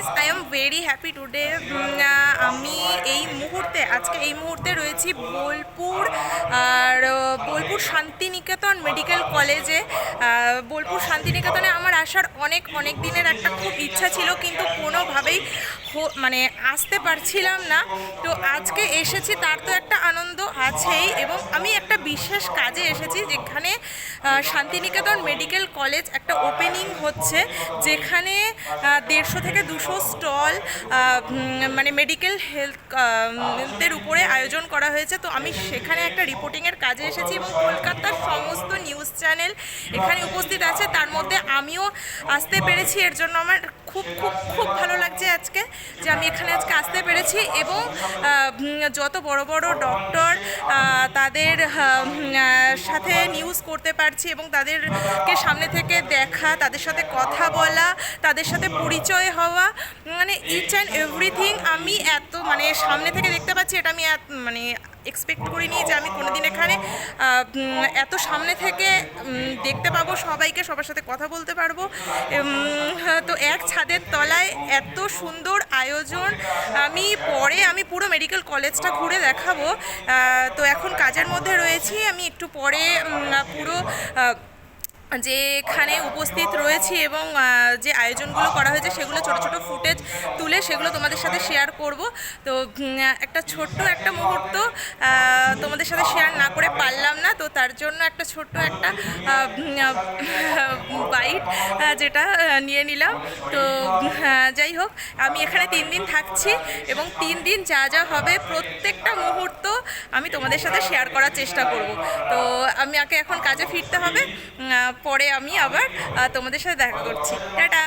Guys I am very happy today আমি এই মুহূর্তে, আজকে এই মুহূর্তে রয়েছি বোলপুর, আর বোলপুর শান্তিনিকেতন মেডিকেল কলেজে। বোলপুর শান্তিনিকেতনে আমার আসার অনেক অনেক দিনের একটা খুব ইচ্ছা ছিল, কিন্তু কোনোভাবেই মানে আসতে পারছিলাম না। তো আজকে এসেছি, তার তো একটা আনন্দ আছেই এবং আমি একটা বিশেষ কাজে এসেছি যেখানে শান্তিনিকেতন মেডিকেল কলেজ একটা ওপেনিং হচ্ছে, যেখানে দেড়শো থেকে দুশো স্টল মানে মেডিকেল হেলথ এর উপরে আয়োজন করা হয়েছে। তো আমি সেখানে একটা রিপোর্টিংয়ের কাজে এসেছি এবং কলকাতার সমস্ত নিউজ চ্যানেল এখানে উপস্থিত আছে। তার মধ্যে আমিও আসতে পেরেছি। এর জন্য আমার খুব খুব খুব আজকে, যে আমি এখানে আজকে আসতে পেরেছি এবং যত বড় বড় ডক্টর তাদের সাথে নিউজ করতে পারছি এবং তাদেরকে সামনে থেকে দেখা, তাদের সাথে কথা বলা, তাদের সাথে পরিচয় হওয়া মানে ইচ অ্যান্ড এভরিথিং আমি এত মানে সামনে থেকে দেখতে পাচ্ছি, এটা আমি মানে এক্সপেক্ট করিনি যে আমি কোনোদিন এখানে এত সামনে থেকে দেখতে পাবো সবাইকে সবার সাথে কথা বলতে পারব। তো এক ছাদের তলায় এত সুন্দর আয়োজন। আমি পরে আমি পুরো মেডিকেল কলেজটা ঘুরে দেখাবো। তো এখন কাজের মধ্যে রয়েছি। আমি একটু পরে পুরো আহ, যেখানে উপস্থিত রয়েছি এবং যে আয়োজনগুলো করা হয়েছে সেগুলো ছোট ছোট ফুটেজ তুলে সেগুলো তোমাদের সাথে শেয়ার করব। তো একটা ছোট্ট একটা মুহূর্ত তোমাদের সাথে শেয়ার না করে পারলাম তার জন্য একটা ছোট্ট একটা বাইট যেটা নিয়ে নিলাম। তো যাই হোক, আমি এখানে তিন দিন থাকছি এবং তিন দিন যা যা হবে প্রত্যেকটা মুহূর্ত আমি তোমাদের সাথে শেয়ার করার চেষ্টা করব। তো আমি আগে এখন কাজে ফিরতে হবে। পরে আমি আবার তোমাদের সাথে দেখা করছি। টাটা।